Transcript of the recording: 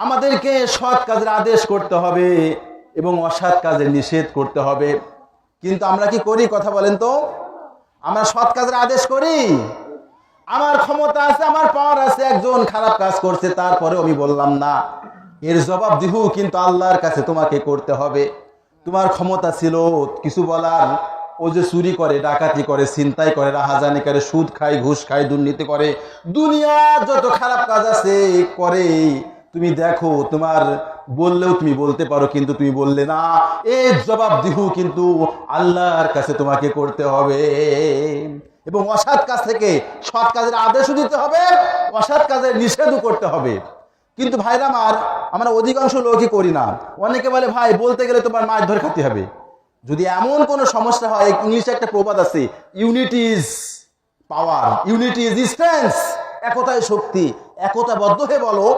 আমাদেরকে সৎ কাজের আদেশ করতে হবে এবং অসৎ কাজের নিষেধ করতে হবে। কিন্তু আমরা কি করি কথা বলেন তো? আমরা সৎ কাজের আদেশ করি। আমার ক্ষমতা আছে, আমার পাওয়ার আছে, একজন খারাপ কাজ করছে, তারপরেও আমি বললাম না। এর জবাব দিহু, কিন্তু আল্লাহর কাছে তোমাকে করতে হবে। তোমার ক্ষমতা ছিল কিছু বলার। ও যে চুরি করে, ডাকাতি করে চিন্তাই করে, রাহাজানি করে, সুদ খায়, ঘুষ খায়, দুর্নীতি করে দুনিয়ার যত খারাপ কাজ আছে, করে। তুমি দেখো, তোমার বললেও তুমি বলতে পারো, কিন্তু তুমি বললে না। এর জবাব দিহু কিন্তু আল্লাহর কাছে তোমাকে করতে হবে। এবং অসৎ কাজ থেকে সৎ কাজের আদেশও দিতে হবে, অসৎ কাজের নিষেধও করতে হবে। কিন্তু ভাইরা আমার, আমরা অধিকাংশ লোকই করি না। অনেকে বলে, ভাই, বলতে গেলে তোমার মাছ ধরে খাতে হবে। যদি এমন কোনো সমস্যা হয়, ইংলিশে একটা প্রবাদ আছে unity is power unity is strength একতায় শক্তি, একতাবদ্ধ হয়ে বলো